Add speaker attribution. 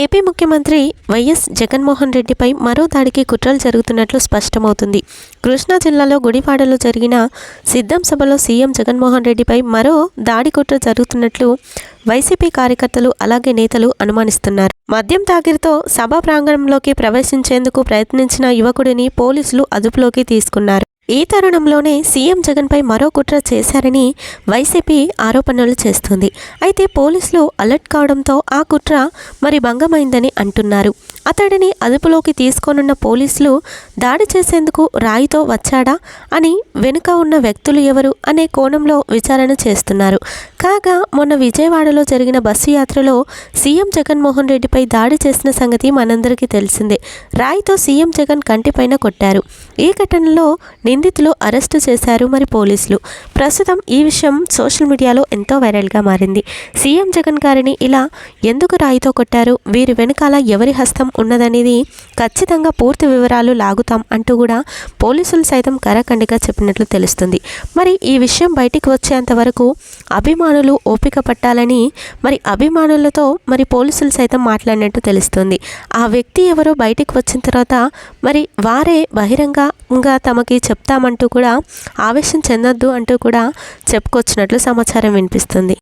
Speaker 1: AP ముఖ్యమంత్రి YS Jaganmohan రెడ్డిపై మరో దాడికి కుట్రలు జరుగుతున్నట్లు స్పష్టమవుతుంది. కృష్ణా జిల్లాలో గుడివాడలో జరిగిన సిద్ధం సభలో సీఎం జగన్మోహన్ రెడ్డిపై మరో దాడి కుట్ర జరుగుతున్నట్లు వైసీపీ కార్యకర్తలు అలాగే నేతలు అనుమానిస్తున్నారు. మద్యం తాగిరితో సభా ప్రాంగణంలోకి ప్రవేశించేందుకు ప్రయత్నించిన యువకుడిని పోలీసులు అదుపులోకి తీసుకున్నారు. ఈ తరుణంలోనే సీఎం జగన్పై మరో కుట్ర చేశారని వైసీపీ ఆరోపణలు చేస్తుంది. అయితే పోలీసులు అలర్ట్ కావడంతో ఆ కుట్ర మరి భంగమైందని అంటున్నారు. అతడిని అదుపులోకి తీసుకోనున్న పోలీసులు దాడి చేసేందుకు రాయితో వచ్చాడా అని వెనుక ఉన్న వ్యక్తులు ఎవరు అనే కోణంలో విచారణ చేస్తున్నారు. కాగా మొన్న విజయవాడలో జరిగిన బస్సు యాత్రలో సీఎం జగన్మోహన్ రెడ్డిపై దాడి చేసిన సంగతి మనందరికీ తెలిసిందే. రాయితో సీఎం జగన్ కంటిపైన కొట్టారు. ఈ ఘటనలో నిందితులు అరెస్టు చేశారు మరి పోలీసులు. ప్రస్తుతం ఈ విషయం సోషల్ మీడియాలో ఎంతో వైరల్గా మారింది. సీఎం జగన్ గారిని ఇలా ఎందుకు రాయితో కొట్టారు? వీరి వెనకాల ఎవరి హస్తం ఉన్నదనేది ఖచ్చితంగా పూర్తి వివరాలు లాగుతాం అంటూ కూడా పోలీసులు సైతం కరాఖండిగా చెప్పినట్లు తెలుస్తుంది. మరి ఈ విషయం బయటికి వచ్చేంత వరకు అభిమానులు ఓపిక పట్టాలని మరి అభిమానులతో మరి పోలీసులు సైతం మాట్లాడినట్టు తెలుస్తుంది. ఆ వ్యక్తి ఎవరో బయటికి వచ్చిన తర్వాత మరి వారే బహిరంగంగా తమకి చెప్ చెప్తామంటూ కూడా ఆవేశం చెందొద్దు అంటూ కూడా చెప్పుకొచ్చినట్లు సమాచారం వినిపిస్తుంది.